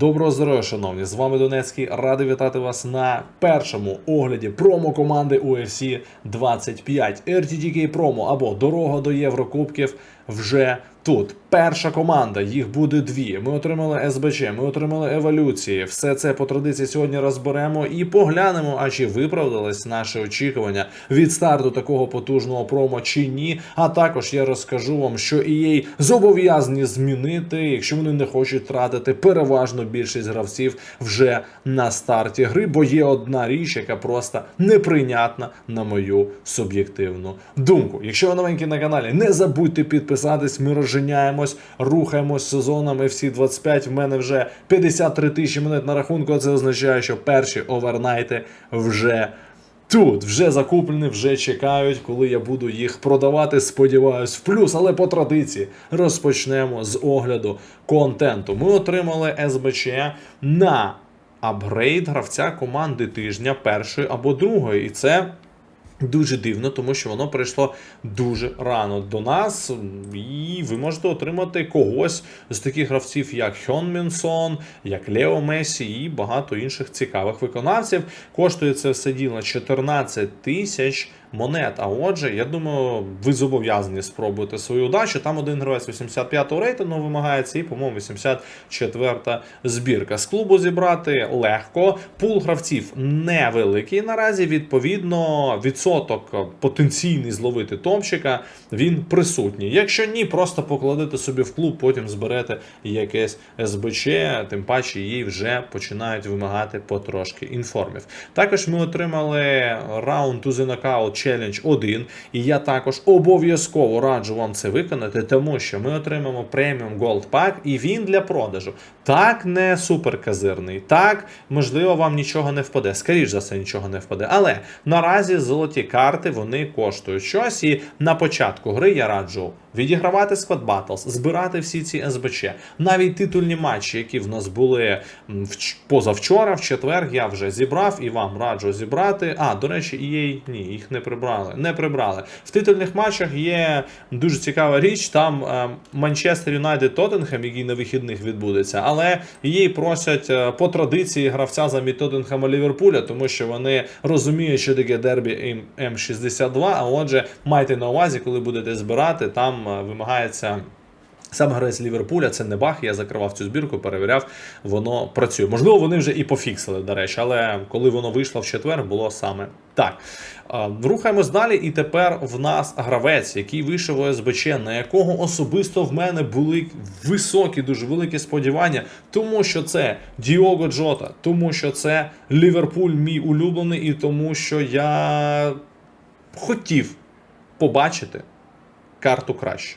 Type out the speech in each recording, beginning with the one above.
Доброго здоров'я, шановні! З вами Донецький. Радий вітати вас на першому огляді промо команди UFC 25. RTTK промо або дорога до Єврокубків вже тут. Перша команда, їх буде дві. Ми отримали СБЧ, ми отримали еволюції. Все це по традиції сьогодні розберемо і поглянемо, а чи виправдались наші очікування від старту такого потужного промо чи ні. А також я розкажу вам, що EA зобов'язані змінити, якщо вони не хочуть тратити переважно більшість гравців вже на старті гри, бо є одна річ, яка просто неприйнятна на мою суб'єктивну думку. Якщо ви новенькі на каналі, не забудьте підписатись. Ми розженяємось, рухаємось сезоном FC 25. В мене вже 53 тисячі монет на рахунку. Це означає, що перші овернайти вже. Тут вже закуплені, вже чекають, коли я буду їх продавати. Сподіваюсь, в плюс, але по традиції розпочнемо з огляду контенту. Ми отримали СБЧ на апгрейд гравця команди тижня першої або другої, і це. Дуже дивно, тому що воно прийшло дуже рано до нас, і ви можете отримати когось з таких гравців, як Хьон Мінсон, як Лео Месі і багато інших цікавих виконавців. Коштує це все діло 14 тисяч монет. А отже, я думаю, ви зобов'язані спробувати свою удачу. Там один гравець 85-го рейтингу вимагається, і, по-моєму, 84-та збірка. З клубу зібрати легко. Пул гравців невеликий наразі. Відповідно, відсоток потенційний зловити томчика він присутній. Якщо ні, просто покладете собі в клуб, потім зберете якесь СБЧ, тим паче її вже починають вимагати потрошки інформів. Також ми отримали раунд to the Challenge 1, і я також обов'язково раджу вам це виконати, тому що ми отримаємо преміум Gold Pack, і він для продажу. Так, не суперказирний, так, можливо, вам нічого не впаде. Скоріш за все, нічого не впаде. Але наразі золоті карти вони коштують щось. І на початку гри я раджу відігравати Squad Battles, збирати всі ці СБЧ. Навіть титульні матчі, які в нас були позавчора, в четвер, я вже зібрав і вам раджу зібрати. А, до речі, EA, ні, їх не прибрали. Не прибрали. В титульних матчах є дуже цікава річ. Там е, Манчестер Юнайтед Тоттенхем, який на вихідних відбудеться, але її просять е, по традиції гравця замість Тоттенхема Ліверпуля, тому що вони розуміють, що таке дербі М- М62. А отже, майте на увазі, коли будете збирати, там е, вимагається. Сам гравець Ліверпуля, це не баг. Я закривав цю збірку, перевіряв, воно працює. Можливо, вони вже і пофіксили, до речі, але коли воно вийшло в четвер, було саме так. Рухаємось далі, і тепер в нас гравець, який вийшов у СБЧ, на якого особисто в мене були високі, дуже великі сподівання, тому що це Діого Джота, тому що це Ліверпуль, мій улюблений, і тому що я хотів побачити карту краще.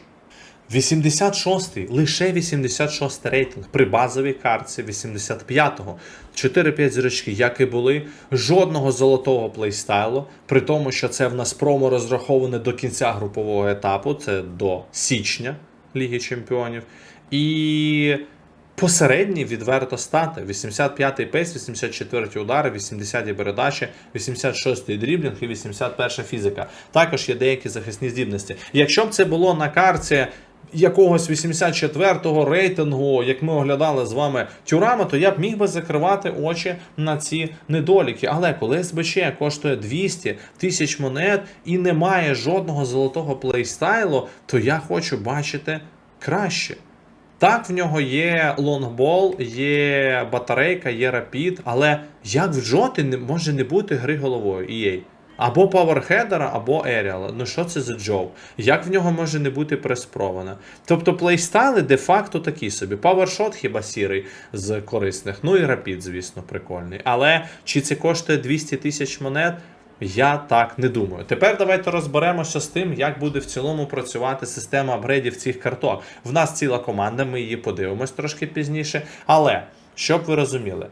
86-й, лише 86 рейтинг при базовій картці 85-го. 4-5 зірочки, як і були, жодного золотого плейстайлу, при тому, що це в нас промо розраховане до кінця групового етапу, це до січня Ліги Чемпіонів. І посередній відверто стати. 85-й пейс, 84-й удари, 80-ті передачі, 86-й дріблінг і 81-ша фізика. Також є деякі захисні здібності. Якщо б це було на карті якогось 84-го рейтингу, як ми оглядали з вами тюрама, то я б міг би закривати очі на ці недоліки. Але коли СБЧ коштує 200 тисяч монет і немає жодного золотого плейстайлу, то я хочу бачити краще. Так, в нього є лонгбол, є батарейка, є рапід, але як в Джоти може не бути гри головою EA? Або паверхедера, або Еріала. Ну що це за джоу? Як в нього може не бути преспрована? Тобто плейстайли де-факто такі собі. Павершот хіба сірий з корисних. Ну і рапід, звісно, прикольний. Але чи це коштує 200 тисяч монет? Я так не думаю. Тепер давайте розберемося з тим, як буде в цілому працювати система апгрейдів цих карток. В нас ціла команда, ми її подивимось трошки пізніше. Але щоб ви розуміли,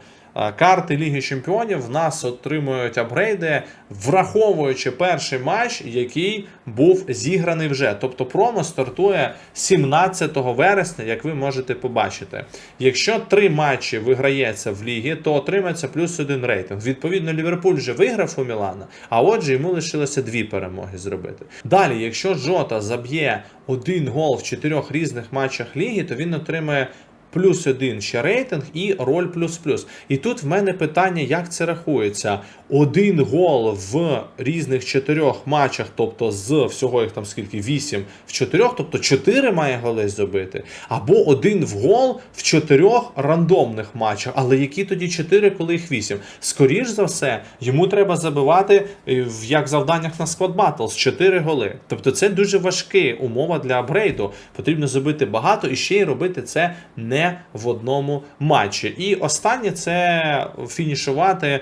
карти Ліги Чемпіонів в нас отримують апгрейди, враховуючи перший матч, який був зіграний вже. Тобто промо стартує 17 вересня, як ви можете побачити. Якщо три матчі виграється в лігі, то отримається плюс один рейтинг. Відповідно, Ліверпуль вже виграв у Мілана, а отже, йому лишилося дві перемоги зробити. Далі, якщо Джота заб'є один гол в чотирьох різних матчах ліги, то він отримає плюс один ще рейтинг і роль плюс плюс. І тут в мене питання, як це рахується. Один гол в різних чотирьох матчах, тобто з всього їх там скільки, вісім в чотирьох, тобто чотири має голи забити, або один в гол в чотирьох рандомних матчах. Але які тоді чотири, коли їх вісім? Скоріш за все, йому треба забивати е, в як завданнях на Squad Battles 4 голи. Тобто це дуже важка умова для апгрейду. Потрібно забити багато і ще й робити це не в одному матчі. І останнє це фінішувати.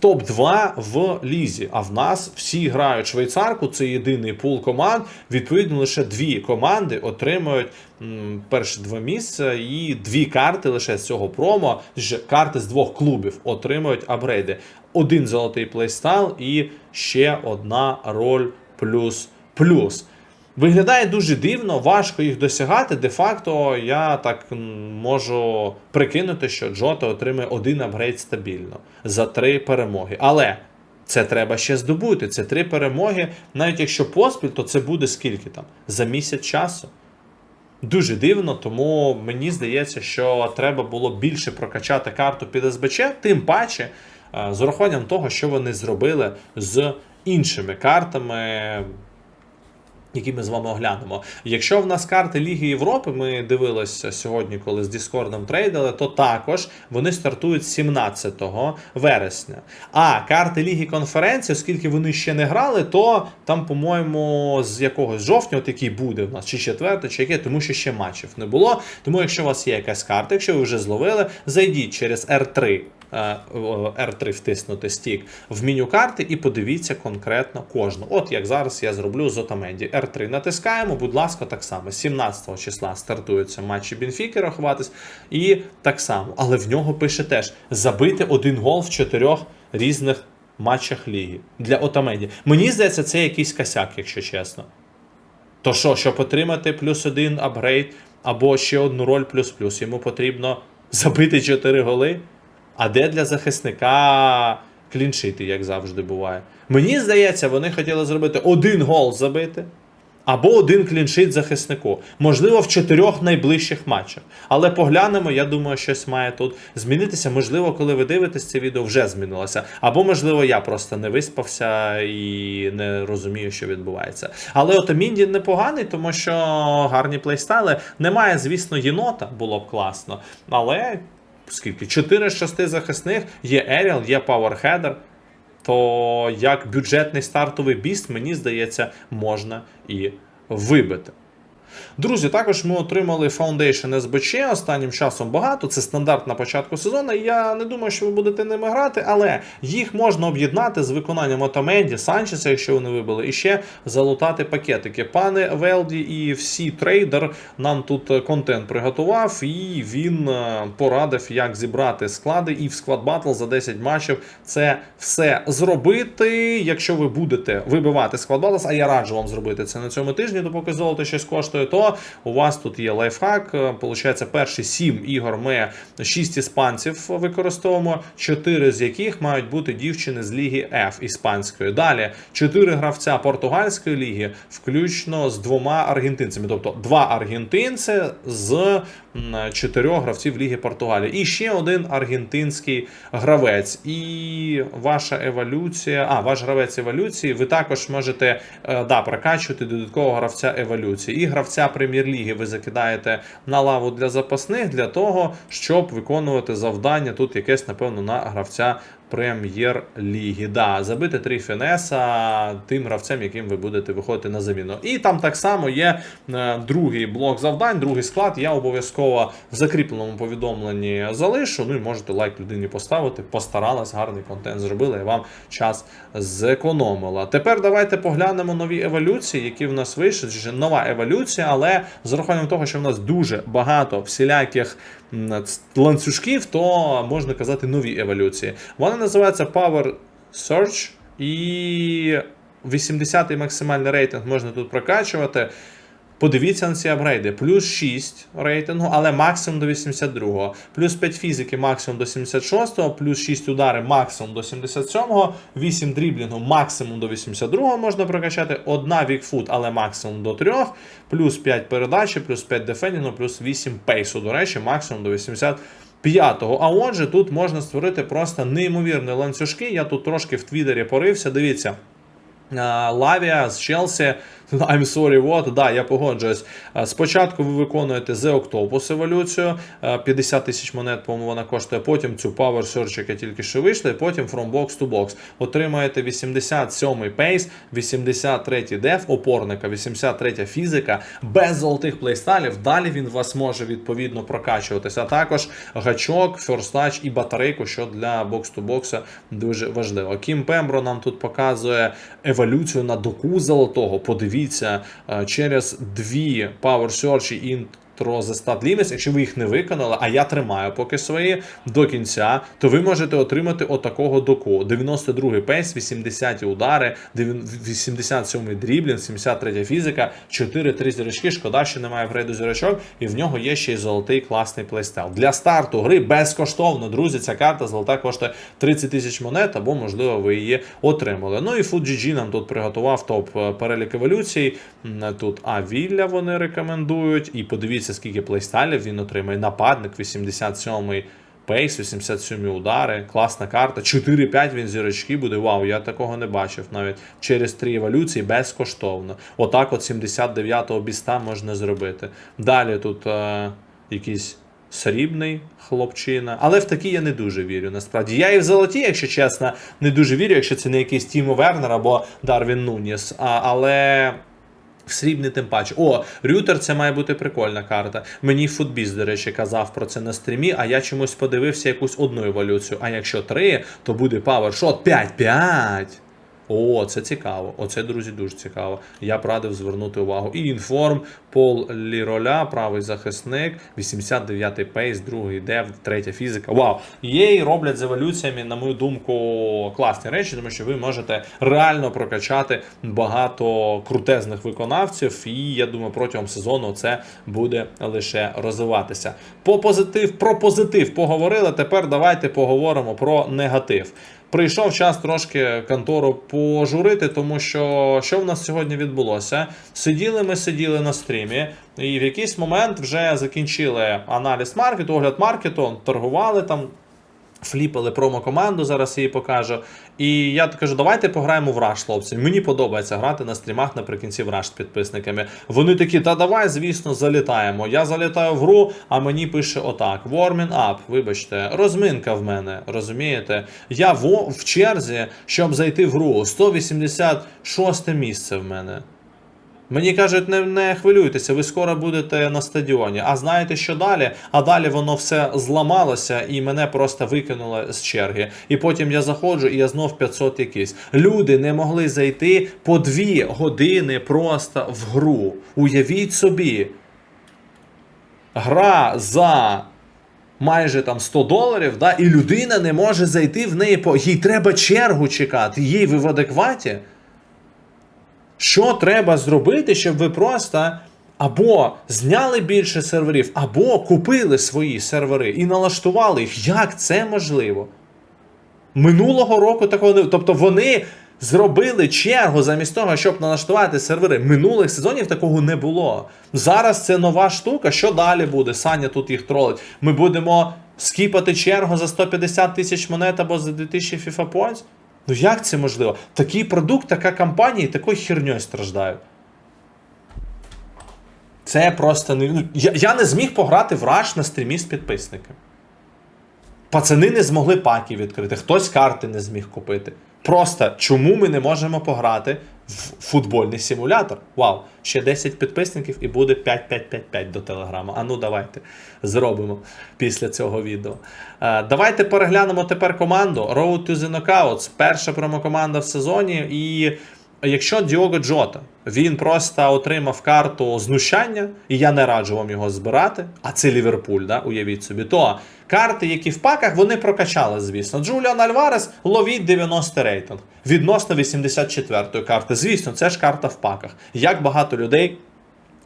Топ-2 в лізі. А в нас всі грають швейцарку. Це єдиний пул команд. Відповідно, лише дві команди отримують м, перші два місця, і дві карти лише з цього промо. Карти з двох клубів отримують апгрейди. Один золотий плейстайл і ще одна роль плюс плюс. Виглядає дуже дивно, важко їх досягати. Де-факто я так можу прикинути, що Джота отримає один апгрейд стабільно за три перемоги. Але це треба ще здобути. Це три перемоги. Навіть якщо поспіль, то це буде скільки там? За місяць часу. Дуже дивно, тому мені здається, що треба було більше прокачати карту під СБЧ, тим паче е, з урахуванням того, що вони зробили з іншими картами які ми з вами оглянемо. Якщо в нас карти Ліги Європи, ми дивилися сьогодні, коли з Діскордом трейдили, то також вони стартують 17 вересня. А карти Ліги конференції, оскільки вони ще не грали, то там, по-моєму, з якогось жовтня, от який буде в нас, чи четверте, чи яке, тому що ще матчів не було. Тому, якщо у вас є якась карта, якщо ви вже зловили, зайдіть через R3 е, R3 втиснути стік в меню карти і подивіться конкретно кожну. От як зараз я зроблю з Отаменді. R3 натискаємо, будь ласка, так само. 17 числа стартуються матчі Бінфіки рахуватись. І так само. Але в нього пише теж забити один гол в чотирьох різних матчах ліги для Отаменді. Мені здається, це якийсь косяк, якщо чесно. То що, щоб отримати плюс один апгрейд або ще одну роль плюс-плюс, йому потрібно забити 4 голи. А де для захисника кліншити, як завжди буває? Мені здається, вони хотіли зробити один гол забити, або один кліншит захиснику. Можливо, в чотирьох найближчих матчах. Але поглянемо, я думаю, щось має тут змінитися. Можливо, коли ви дивитесь це відео, вже змінилося. Або, можливо, я просто не виспався і не розумію, що відбувається. Але от Мінді непоганий, тому що гарні плейстайли. Немає, звісно, єнота, було б класно. Але скільки? 4 з 6 захисних, є Еріал, є Пауерхедер. То як бюджетний стартовий біст, мені здається, можна і вибити. Друзі, також ми отримали Foundation SBC останнім часом багато. Це стандарт на початку сезону. Я не думаю, що ви будете ними грати, але їх можна об'єднати з виконанням Отаменді, Санчеса, якщо вони вибили, і ще залутати пакетики. Пане Велді і всі трейдер нам тут контент приготував, і він е, порадив, як зібрати склади і в склад батл за 10 матчів це все зробити. Якщо ви будете вибивати склад батл, а я раджу вам зробити це на цьому тижні, допоки золото щось коштує, то у вас тут є лайфхак. Е, Получається, перші 7 ігор ми 6 іспанців використовуємо, 4 з яких мають бути дівчини з ліги F іспанської. Далі 4 гравця португальської ліги, включно з двома аргентинцями, тобто два аргентинці з чотирьох гравців Ліги Португалії. І ще один аргентинський гравець. І ваша еволюція, а ваш гравець еволюції, ви також можете е, да, прокачувати додаткового гравця еволюції. І гравця прем'єр-ліги ви закидаєте на лаву для запасних для того, щоб виконувати завдання. Тут якесь, напевно, на гравця прем'єр-ліги. Да, забити три фінеса тим гравцям, яким ви будете виходити на заміну. І там так само є е, другий блок завдань, другий склад. Я обов'язково в закріпленому повідомленні залишу. Ну і можете лайк людині поставити. Постаралась, гарний контент зробила і вам час зекономила. Тепер давайте поглянемо нові еволюції, які в нас вийшли. Нова еволюція, але з урахуванням того, що в нас дуже багато всіляких ланцюжків, то можна казати нові еволюції. Вони називаються Power Search і 80-й максимальний рейтинг можна тут прокачувати. Подивіться на ці апгрейди. Плюс 6 рейтингу, але максимум до 82-го. Плюс 5 фізики, максимум до 76-го, плюс 6 удари, максимум до 77-го, 8 дріблінгу, максимум до 82-го можна прокачати, 1 вікфут, але максимум до 3, плюс 5 передачі, плюс 5 дефендінгу, плюс 8 пейсу. До речі, максимум до 80 п'ятого. А отже, тут можна створити просто неймовірні ланцюжки. Я тут трошки в Твіттері порився. Дивіться. Лавія з Челсі. I'm sorry, what? Да, я погоджуюсь. Спочатку ви виконуєте The Octopus еволюцію, 50 тисяч монет, по-моєму, вона коштує. Потім цю Power Search, яка тільки що вийшла, і потім From Box to Box. Отримаєте 87-й пейс, 83-й деф, опорника, 83-я фізика, без золотих плейстайлів. Далі він вас може відповідно прокачуватися. А також гачок, Touch і батарейку, що для бокс-то-бокса дуже важливо. Кім Пембро нам тут показує еволюцію на доку золотого. Подивіться, е, через дві Power Search і The Stat Limits, якщо ви їх не виконали, а я тримаю поки свої до кінця, то ви можете отримати отакого доку. 92 пейс, 80 удари, 87 дріблінг, 73 фізика, 4-3 зірочки. Шкода, що немає грейду зірочок, і в нього є ще й золотий класний плейстайл. Для старту гри безкоштовно, друзі, ця карта золота коштує 30 тисяч монет, або, можливо, ви її отримали. Ну і FUGG нам тут приготував топ е, перелік еволюцій. Тут Авілля вони рекомендують. І подивіться, скільки плейстайлів він отримає. Нападник 87-й. Пейс, 87 удари, класна карта. 4-5 він зірочки буде. Вау, я такого не бачив навіть через три еволюції безкоштовно. Отак, от 79-го біста можна зробити. Далі тут е, якийсь срібний хлопчина. Але в такі я не дуже вірю. Насправді. Я і в золоті, якщо чесно, не дуже вірю, якщо це не якийсь Тімо Вернер або Дарвін Нуніс. А, але. Срібний тим паче. О, Рютер це має бути прикольна карта. Мені Футбіз, до речі, казав про це на стрімі, а я чомусь подивився якусь одну еволюцію. А якщо три, то буде павершот 5-5. О, це цікаво. Оце, друзі, дуже цікаво. Я б радив звернути увагу. І інформ, Пол Ліроля, правий захисник, 89-й пейс, другий дев, третя фізика. Вау! Її роблять з еволюціями, на мою думку, класні речі, тому що ви можете реально прокачати багато крутезних виконавців, і я думаю, протягом сезону це буде лише розвиватися. По позитив, про позитив поговорили. Тепер давайте поговоримо про негатив. Прийшов час трошки контору пожурити, тому що що в нас сьогодні відбулося? Сиділи ми сиділи на стрімі, і в якийсь момент вже закінчили аналіз маркету, огляд маркету, торгували там. Фліпали промо-команду, зараз її покажу. І я кажу, давайте пограємо в Rush, хлопці. Мені подобається грати на стрімах наприкінці в Rush з підписниками. Вони такі, та давай, звісно, залітаємо. Я залітаю в гру, а мені пише отак: Warming up, вибачте, розминка в мене, розумієте? Я в, в черзі, щоб зайти в гру. 186 місце в мене. Мені кажуть, не, не хвилюйтеся, ви скоро будете на стадіоні. А знаєте, що далі? А далі воно все зламалося і мене просто викинуло з черги. І потім я заходжу, і я знов 500 якийсь. Люди не могли зайти по дві години просто в гру. Уявіть собі. Гра за. Майже там 100 доларів, да, і людина не може зайти в неї по. Їй треба чергу чекати. Їй ви в адекваті. Що треба зробити, щоб ви просто або зняли більше серверів, або купили свої сервери і налаштували їх? Як це можливо? Минулого року такого не. Тобто вони зробили чергу замість того, щоб налаштувати сервери. Минулих сезонів такого не було. Зараз це нова штука. Що далі буде? Саня тут їх тролить. Ми будемо скіпати чергу за 150 тисяч монет або за 2000 FIFA Points? Ну як це можливо? Такий продукт, така компанія і такою херньою страждають. Це просто не. Ну, я, я не зміг пограти в Rush на стрімі з підписниками. Пацани не змогли паки відкрити, хтось карти не зміг купити. Просто чому ми не можемо пограти футбольний симулятор? Вау! Ще 10 підписників і буде 5555 до телеграма. А ну давайте зробимо після цього відео. Е, давайте переглянемо тепер команду Road to the Knockouts. Перша промокоманда в сезоні. І якщо Діого Джота він просто отримав карту знущання, і я не раджу вам його збирати, а це Ліверпуль, да? уявіть собі, то карти, які в паках, вони прокачали, звісно. Джуліан Альварес ловіть 90 рейтинг відносно 84-ї карти. Звісно, це ж карта в паках. Як багато людей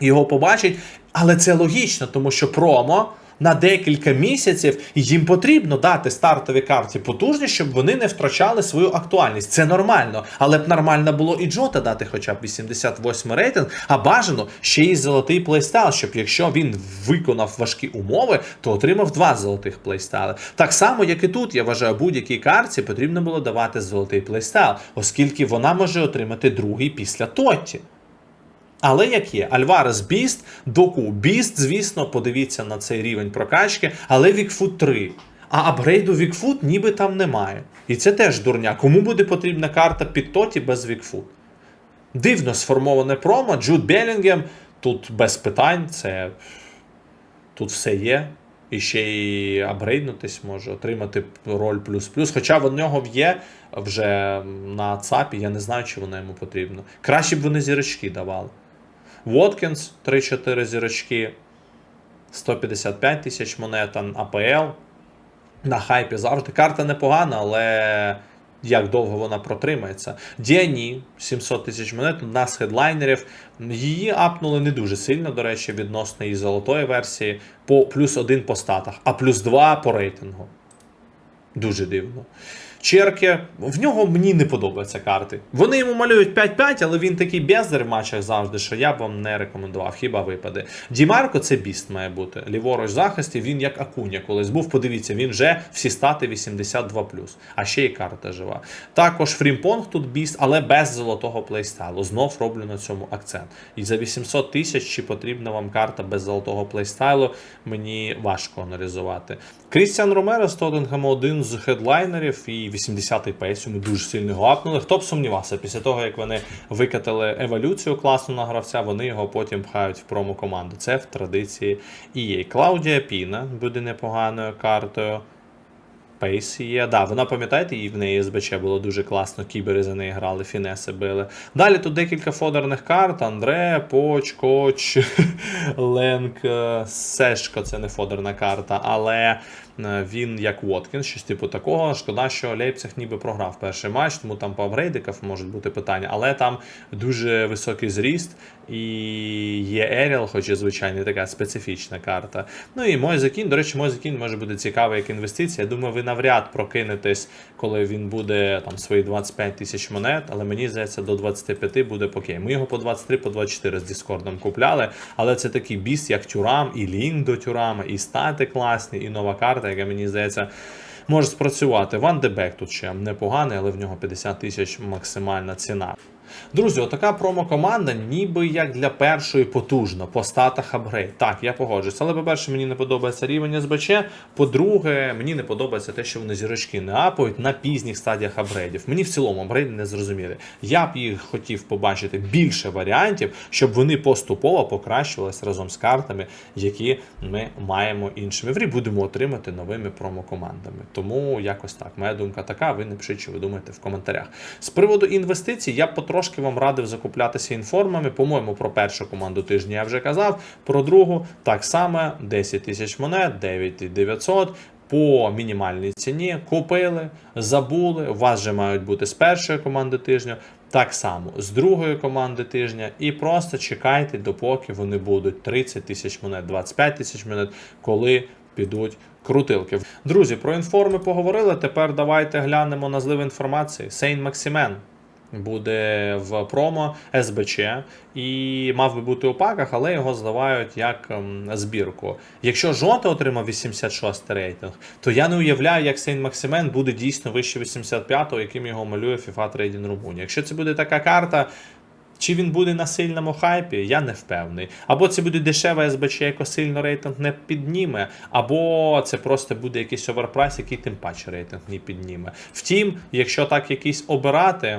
його побачить. Але це логічно, тому що промо на декілька місяців їм потрібно дати стартовій карті потужність, щоб вони не втрачали свою актуальність. Це нормально. Але б нормально було і Джота дати хоча б 88 рейтинг, а бажано ще й золотий плейстайл, щоб якщо він виконав важкі умови, то отримав два золотих плейстайли. Так само, як і тут, я вважаю, будь-якій карті потрібно було давати золотий плейстайл, оскільки вона може отримати другий після Тотті. Але як є, Альварес Біст, Доку Біст, звісно, подивіться на цей рівень прокачки, але Вікфут 3. А апгрейду Вікфут ніби там немає. І це теж дурня. Кому буде потрібна карта під Тоті без Вікфут? Дивно сформоване промо. Джуд Белінгем тут без питань. Це тут все є. І ще й апгрейднутись може, отримати роль плюс-плюс. Хоча в нього є вже на ЦАПі, я не знаю, чи воно йому потрібно. Краще б вони зірочки давали. Воткінс 3-4 зірочки, 155 тисяч монет, АПЛ. На хайпі завжди. Карта непогана, але як довго вона протримається. Діані 700 тисяч монет, одна з хедлайнерів. Її апнули не дуже сильно, до речі, відносно її золотої версії, по плюс один по статах, а плюс два по рейтингу. Дуже дивно. Черки, в нього мені не подобаються карти. Вони йому малюють 5-5, але він такий бездар в матчах завжди, що я б вам не рекомендував, хіба випаде. Дімарко це біст має бути. Ліворуч захисті, він як Акуня колись був. Подивіться, він вже всі стати 82, а ще й карта жива. Також Фрімпонг тут біст, але без золотого плейстайлу. Знов роблю на цьому акцент. І за 800 тисяч, чи потрібна вам карта без золотого плейстайлу, мені важко аналізувати. Крістіан Ромеро з Тоттенгема один з хедлайнерів і 80-й пейс, йому дуже сильно його. Хто б сумнівався, після того, як вони викатали еволюцію класну на гравця, вони його потім пхають в промо команду. Це в традиції EA. Клаудія Піна буде непоганою картою. Пейс є. Да, вона, пам'ятаєте, і в неї СБЧ було дуже класно. Кібери за неї грали, фінеси били. Далі тут декілька фодерних карт: Андре, Поч, Коч, Ленк, е, Сешко це не фодерна карта, але він як Воткінс, щось типу такого. Шкода, що Лейпциг ніби програв перший матч, тому там по апгрейдиках можуть бути питання, але там дуже високий зріст і є Еріал, хоч і звичайно така специфічна карта. Ну і мой закін, до речі, мой закін може бути цікавий як інвестиція. Я думаю, ви навряд прокинетесь, коли він буде там свої 25 тисяч монет, але мені здається, до 25 буде окей. Ми його по 23, по 24 з Діскордом купляли, але це такий біс, як Тюрам, і лінк до Тюрама, і стати класні, і нова карта, яка мені здається. Може спрацювати. Ван Дебек тут ще непоганий, але в нього 50 тисяч максимальна ціна. Друзі, отака промо-команда, ніби як для першої потужно, по статах апгрейд. Так, я погоджуюсь. Але, по-перше, мені не подобається рівень СБЧ. По-друге, мені не подобається те, що вони зірочки не апають на пізніх стадіях апгрейдів. Мені в цілому апгрейди не зрозуміли. Я б їх хотів побачити більше варіантів, щоб вони поступово покращувалися разом з картами, які ми маємо іншими. В грі будемо отримати новими промо-командами. Тому якось так. Моя думка така. Ви напишіть, що ви думаєте в коментарях. З приводу інвестицій, я потрошки вам радив закуплятися інформами. По-моєму, про першу команду тижня я вже казав. Про другу так само 10 тисяч монет, 9900. По мінімальній ціні купили, забули. У вас же мають бути з першої команди тижня, так само з другої команди тижня. І просто чекайте, допоки вони будуть 30 тисяч монет, 25 тисяч монет, коли підуть крутилки. Друзі, про інформи поговорили. Тепер давайте глянемо на злив інформації. Сейн Максимен буде в промо СБЧ і мав би бути у паках, але його зливають як ем, збірку. Якщо Жота отримав 86 рейтинг, то я не уявляю, як Сейн Максимен буде дійсно вище 85-го, яким його малює FIFA Trading Румунія. Якщо це буде така карта. Чи він буде на сильному хайпі, я не впевнений. Або це буде дешева СБЧ, яко сильно рейтинг не підніме, або це просто буде якийсь оверпрайс, який тим паче рейтинг не підніме. Втім, якщо так якийсь обирати.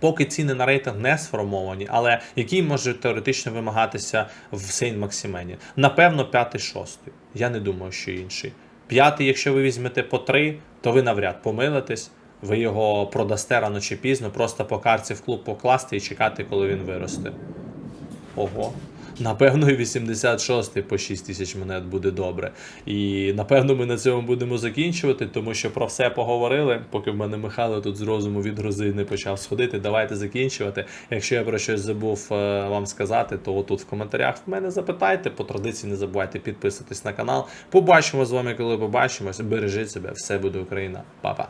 Поки ціни на рейтинг не сформовані, але який може теоретично вимагатися в Сейн Максимені? Напевно, п'ятий-шостий. Я не думаю, що інший. П'ятий, якщо ви візьмете по три, то ви навряд помилитесь. Ви його продасте рано чи пізно, просто по карці в клуб покласти і чекати, коли він виросте. Ого. Напевно, і 86 по 6 тисяч монет буде добре. І напевно ми на цьому будемо закінчувати, тому що про все поговорили. Поки в мене Михайло тут з розуму від грози не почав сходити. Давайте закінчувати. Якщо я про щось забув е, вам сказати, то отут в коментарях в мене запитайте. По традиції не забувайте підписуватись на канал. Побачимо з вами, коли побачимось. Бережіть себе, все буде Україна. Па-па.